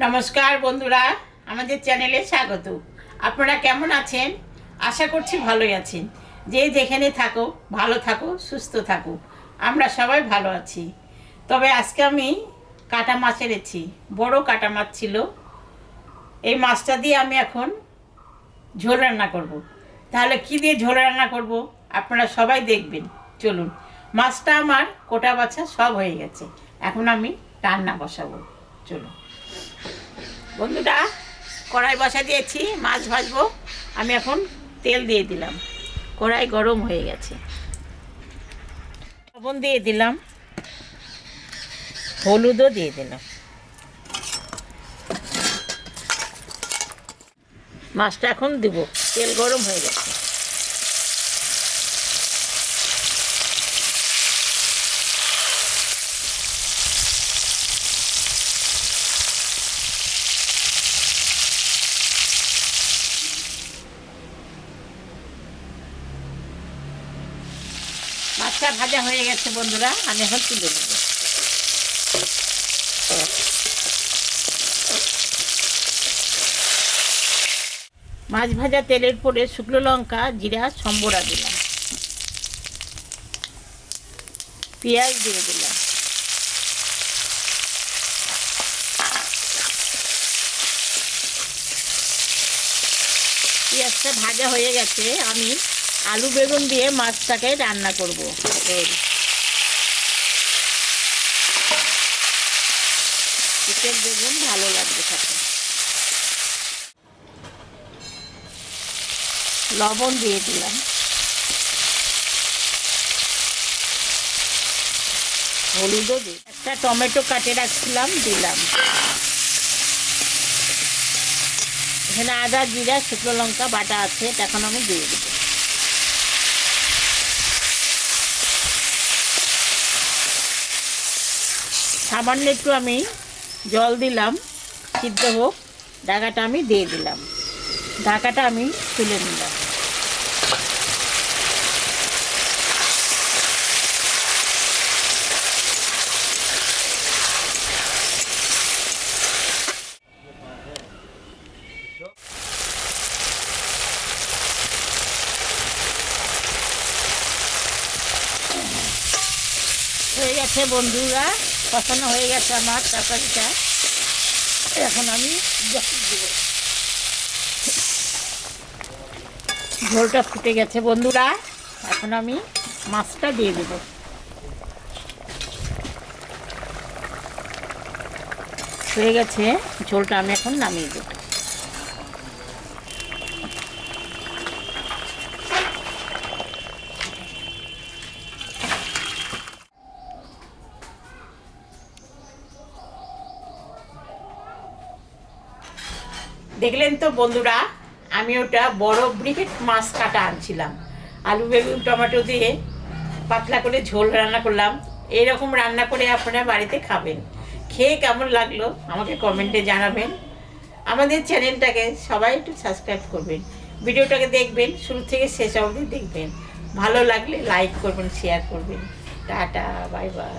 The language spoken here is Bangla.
নমস্কার বন্ধুরা, আমাদের চ্যানেলে স্বাগত। আপনারা কেমন আছেন? আশা করছি ভালোই আছেন। যে যেখানে থাকো, ভালো থাকো, সুস্থ থাকো, আমরা সবাই ভালো আছি। তবে আজকে আমি কাটা মাছ এনেছি, বড় কাটা মাছ ছিল। এই মাছটা দিয়ে আমি এখন ঝোল রান্না করব। তাহলে কি দিয়ে ঝোল রান্না করব? আপনারা সবাই দেখবেন। চলুন, মাছটা আমার কোটা বাছা সব হয়ে গেছে। এখন আমি রান্না বসাবো। চলুন। বন্ধুরা কড়াই বসা দিয়েছি, মাছ ভাজবো। আমি এখন তেল দিয়ে দিলাম। কড়াই গরম হয়ে গেছে। লবণ দিয়ে দিলাম। হলুদও দিয়ে দিলাম। মাছটা এখন দিব। তেল গরম হয়ে গেছে। মাছটা ভাজা হয়ে গেছে, বন্ধুরা। আমি এখন তুলে নেব। মাছ ভাজা তেলের পরে শুকনো লঙ্কা, জিরা, সম্বরা দিলাম। পেঁয়াজ দিয়ে দিলাম। পেঁয়াজটা ভাজা হয়ে গেছে, আমি আলু বেগুন দিয়ে মাছটাকে রান্না করব। চিকেন বেগুন ভালো লাগবে খেতে। লবণ দিয়ে দিলাম। হলুদও দিই একটা টমেটো কাটে রাখছিলাম, দিলাম। এখানে আদা, জিরা, শুকনো লঙ্কা, বাটা আছে, এটা এখন আমি দিয়ে দেবো। সামান্য একটু আমি জল দিলাম, সিদ্ধ হোক, ঢাকাটা আমি দিয়ে দিলাম। ঢাকাটা আমি তুলে নিলাম। হয়ে গেছে বন্ধুরা। পছন্দ হয়ে গেছে আমার তরকারিটা। এখন আমি দেবো ঝোলটা ফুটে গেছে বন্ধুরা। এখন আমি মাছটা দিয়ে দেব। ফুটে গেছে, ঝোলটা আমি এখন নামিয়ে দেবো। দেখলেন তো বন্ধুরা, আমি ওটা বড় ব্রিকেট মাছ কাটা আনছিলাম। আলু বেগুন টমেটো দিয়ে পাতলা করে ঝোল রান্না করলাম। এইরকম রান্না করে আপনারা বাড়িতে খাবেন। খেয়ে কেমন লাগল আমাকে কমেন্টে জানাবেন। আমাদের চ্যানেলটাকে সবাই একটু সাবস্ক্রাইব করবেন। ভিডিওটাকে দেখবেন, শুরু থেকে শেষ অবধি দেখবেন। ভালো লাগলে লাইক করবেন শেয়ার করবেন। Tata bye bye